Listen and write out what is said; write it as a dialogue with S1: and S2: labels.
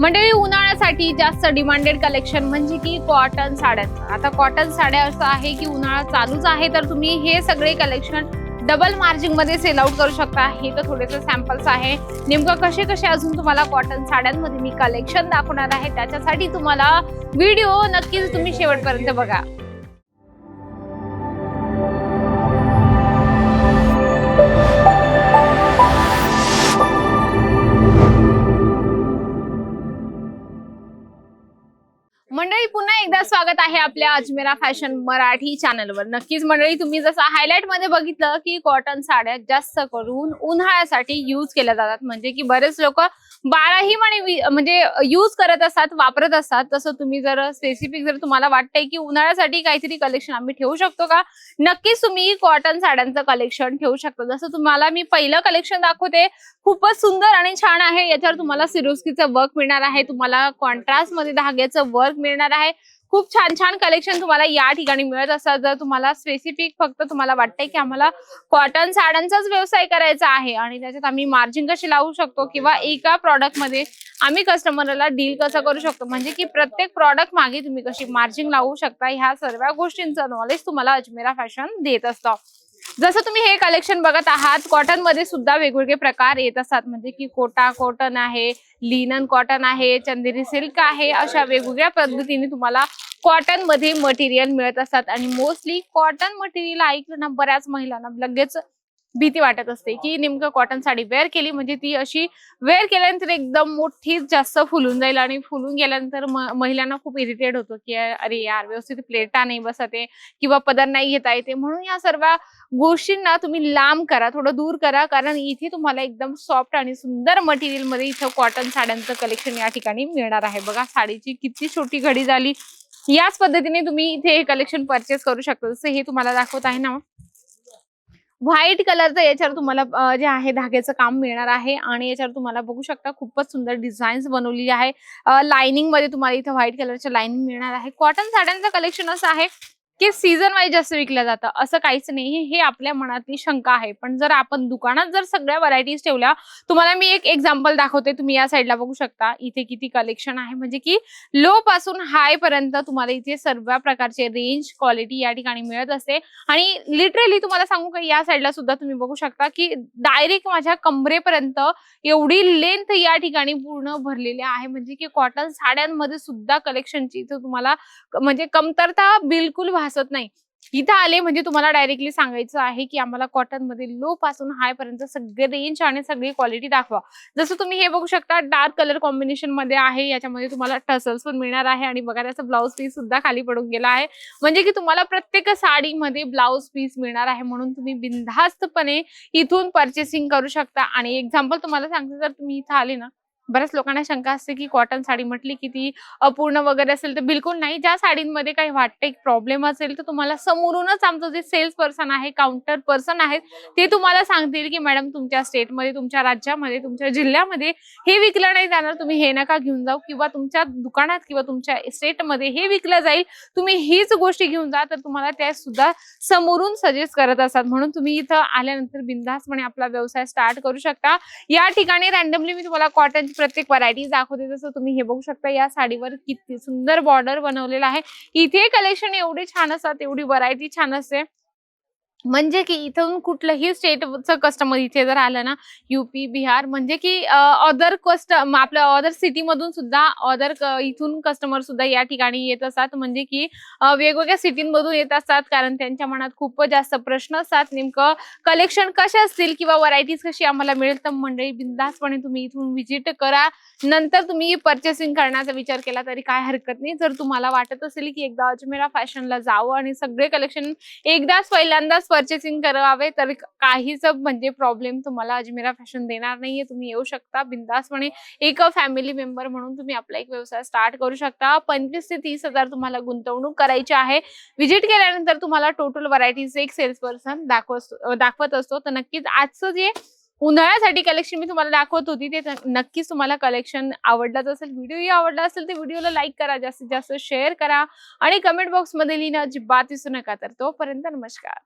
S1: मंडळी उन्हाळ्यासाठी जास्त demanded collection म्हणजे की कॉटन साड्यांचं. आता कॉटन साड्या असं आहे की उन्हाळा चालूच आहे तर तुम्ही हे सगळे कलेक्शन डबल मार्जिंगमध्ये सेल आउट करू शकता. हे तर थोडेसे सॅम्पल्स आहे. नेमकं कसे कसे अजून तुम्हाला कॉटन साड्यांमध्ये मी कलेक्शन दाखवणार आहे त्याच्यासाठी तुम्हाला व्हिडिओ नक्कीच तुम्ही शेवटपर्यंत बघा. मंडळी पुन्हा एकदा स्वागत आहे आपल्या अजमेरा फॅशन मराठी चॅनलवर. नक्कीच मंडळी तुम्ही जसं हायलाइटमध्ये बघितलं की कॉटन साड्या जास्त करून उन्हाळ्यासाठी यूज केल्या जातात. म्हणजे की बरेच लोक बाराही महिने म्हणजे यूज करत असतात वापरत असतात. तसं तुम्ही जर स्पेसिफिक जर तुम्हाला वाटतंय की उन्हाळ्यासाठी काहीतरी कलेक्शन आम्ही ठेवू शकतो का? नक्कीच तुम्ही कॉटन साड्यांचं कलेक्शन ठेवू शकता. जसं तुम्हाला मी पहिलं कलेक्शन दाखवते खूपच सुंदर आणि छान आहे. याच्यावर तुम्हाला सिरोस्कीचं वर्क मिळणार आहे. तुम्हाला कॉन्ट्रास्टमध्ये धाग्याचं वर्क मिळणार आहे. खूप छान छान कलेक्शन तुम्हाला या ठिकाणी मिळत असतात जर तुम्हाला स्पेसिफिक फक्त तुम्हाला वाटतंय की आम्हाला कॉटन साड्यांचाच व्यवसाय करायचा आहे आणि त्याच्यात आम्ही मार्जिन कशी लावू शकतो किंवा एका प्रॉडक्टमध्ये आम्ही कस्टमरला डील कसं करू शकतो? म्हणजे की प्रत्येक प्रॉडक्ट मागे तुम्ही कशी मार्जिन लावू शकता? ह्या सर्व गोष्टींचं नॉलेज तुम्हाला अजमेरा फॅशन देत असतं. जसं तुम्ही हे कलेक्शन बघत आहात कॉटनमध्ये सुद्धा वेगवेगळे प्रकार येत असतात. म्हणजे की कोटा कॉटन आहे लिनन कॉटन आहे चंदेरी सिल्क आहे अशा वेगवेगळ्या पद्धतीने तुम्हाला कॉटनमध्ये मटेरियल मिळत असतात. आणि मोस्टली कॉटन मटेरियल ऐकलं ना बऱ्याच महिलांना लगेच भीती वाटत असते की नेमकं कॉटन साडी वेअर केली म्हणजे ती अशी वेअर केल्यानंतर एकदम मोठी जास्त फुलून जाईल आणि फुलून गेल्यानंतर महिलांना खूप इरिटेट होतो की अरे यार व्यवस्थित प्लेटा नाही बसते किंवा पदर नाही घेता येते म्हणून या सर्व गोष्टींना तुम्ही लांब करा थोडं दूर करा. कारण इथे तुम्हाला एकदम सॉफ्ट आणि सुंदर मटेरियलमध्ये इथं कॉटन साड्यांचं कलेक्शन या ठिकाणी मिळणार आहे. बघा साडीची किती छोटी घडी झाली. याच पद्धतीने तुम्ही इथे हे कलेक्शन परचेस करू शकता. जसं हे तुम्हाला दाखवत आहे ना? व्हाईट कलरचं याच्यावर तुम्हाला जे आहे धाग्याचं काम मिळणार आहे आणि याच्यावर तुम्हाला बघू शकता खूपच सुंदर डिझाईन्स बनवलेली आहे. लाइनिंगमध्ये तुम्हाला इथं व्हाईट कलरच्या लाइनिंग मिळणार आहे. कॉटन साड्यांचं कलेक्शन असं आहे. की सीझन वाईज जास्त विकलं जातं. असं काहीच नाही. हे आपल्या मनातली शंका आहे. पण जर आपण दुकानात जर सगळ्या व्हरायटीज ठेवल्या तुम्हाला मी एक एक्झाम्पल दाखवते. तुम्ही या साईडला बघू शकता. इथे किती कलेक्शन आहे. म्हणजे की लो पासून हाय पर्यंत तुम्हाला इथे सर्व प्रकारचे रेंज क्वालिटी या ठिकाणी मिळत असते. आणि लिटरली तुम्हाला सांगू का या साईडला सुद्धा तुम्ही बघू शकता की डायरेक्ट माझ्या कमरेपर्यंत एवढी लेंथ या ठिकाणी पूर्ण भरलेली आहे. म्हणजे की कॉटन साड्यांमध्ये सुद्धा कलेक्शनची तुम्हाला म्हणजे कमतरता बिलकुल हसत नाही. इथं आले म्हणजे तुम्हाला डायरेक्टली सांगायचं आहे की आम्हाला कॉटनमध्ये लो पासून हाय पर्यंत सगळे रेंज आणि सगळी क्वालिटी दाखवा. जसं तुम्ही हे बघू शकता डार्क कलर कॉम्बिनेशनमध्ये आहे याच्यामध्ये तुम्हाला टसल्स पण मिळणार आहे आणि बघा त्याचा ब्लाऊज पीस सुद्धा खाली पडून गेला आहे. म्हणजे की तुम्हाला प्रत्येक साडीमध्ये ब्लाऊज पीस मिळणार आहे म्हणून तुम्ही बिनधास्तपणे इथून परचेसिंग करू शकता. आणि एक्झाम्पल तुम्हाला सांगते जर तुम्ही इथं आले ना बऱ्याच लोकांना शंका असते की कॉटन साडी म्हटली की ती अपूर्ण वगैरे असेल तर बिलकुल नाही. ज्या साडींमध्ये काही वाटते प्रॉब्लेम असेल तर तुम्हाला समोरूनच आमचं जे सेल्स पर्सन आहे काउंटर पर्सन आहेत ते तुम्हाला सांगतील की मॅडम तुमच्या स्टेटमध्ये तुमच्या राज्यामध्ये तुमच्या जिल्ह्यामध्ये हे विकलं नाही जाणार. तुम्ही हे नका घेऊन जाऊ किंवा तुमच्या दुकानात किंवा तुमच्या स्टेटमध्ये हे विकलं जाईल. तुम्ही हीच गोष्टी घेऊन जा तर तुम्हाला त्या सुद्धा समोरून सजेस्ट करत असतात. म्हणून तुम्ही इथं आल्यानंतर बिंदासपणे आपला व्यवसाय स्टार्ट करू शकता. या ठिकाणी रॅन्डमली मी तुम्हाला कॉटनची प्रत्येक व्हरायटी दाखवते. जसं तुम्ही हे बघू शकता या साडीवर किती सुंदर बॉर्डर बनवलेला आहे. इथे कलेक्शन एवढे छान असतात एवढी व्हरायटी छान असते. म्हणजे की इथून कुठलंही स्टेटचं कस्टमर इथे जर आलं ना युपी बिहार म्हणजे की अदर कस्टम आपल्या अदर सिटीमधून सुद्धा अदर इथून कस्टमर सुद्धा या ठिकाणी येत असतात. म्हणजे की वेगवेगळ्या सिटींमधून येत असतात. कारण त्यांच्या मनात खूप जास्त प्रश्न असतात. नेमकं कलेक्शन कसे असतील किंवा व्हरायटीज कशी आम्हाला मिळेल? तर मंडळी बिंदासपणे तुम्ही इथून व्हिजिट करा. नंतर तुम्ही परचेसिंग करण्याचा विचार केला तरी काय हरकत नाही. जर तुम्हाला वाटत असेल की एकदा अजमेरा फॅशनला जावं आणि सगळे कलेक्शन एकदाच पहिल्यांदाच परचेसिंग करावे तर काहीच म्हणजे प्रॉब्लेम तुम्हाला अजमेरा फॅशन देणार नाहीये. तुम्ही येऊ शकता. बिंदासपणे एक फॅमिली मेंबर म्हणून तुम्ही आपला एक व्यवसाय स्टार्ट करू शकता. पंचवीस ते तीस हजार तुम्हाला गुंतवणूक करायची आहे. व्हिजिट केल्यानंतर तुम्हाला टोटल व्हरायटीज एक सेल्स पर्सन दाखवत दाखवत असतो. तर नक्कीच आजचं जे उन्हाळ्यासाठी कलेक्शन मी तुम्हाला दाखवत होती ते नक्कीच तुम्हाला कलेक्शन आवडलाच असेल. व्हिडिओही आवडला असेल तर व्हिडिओला लाईक करा. जास्तीत जास्त शेअर करा. आणि कमेंट बॉक्समध्ये लिहिणं अजिबात विसरू नका. तर तोपर्यंत नमस्कार.